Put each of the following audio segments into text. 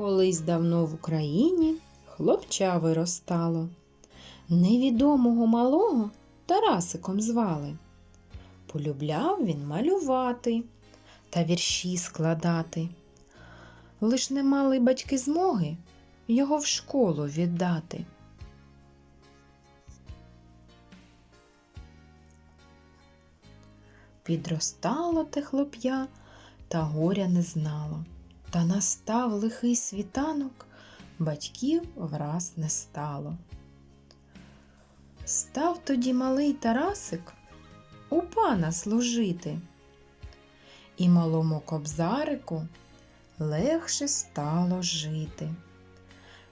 Колись давно в Україні хлопча виростало. Невідомого малого Тарасиком звали. Полюбляв він малювати та вірші складати. Лиш не мали батьки змоги його в школу віддати. Підростало те хлоп'я та горя не знало. Та настав лихий світанок, батьків враз не стало. Став тоді малий Тарасик у пана служити, і малому кобзарику легше стало жити.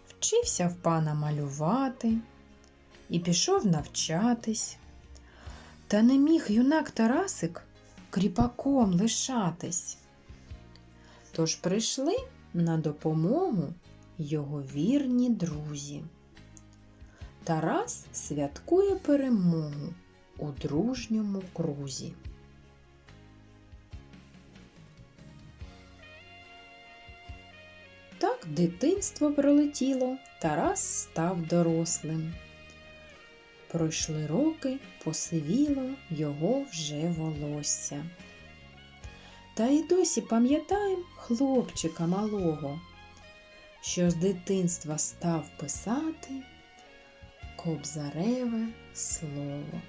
Вчився в пана малювати і пішов навчатись. Та не міг юнак Тарасик кріпаком лишатись. Тож прийшли на допомогу його вірні друзі. Тарас святкує перемогу у дружньому крузі. Так дитинство пролетіло, Тарас став дорослим. Пройшли роки, посивіло його вже волосся. Та й досі пам'ятаєм хлопчика малого, що з дитинства став писати кобзареве слово.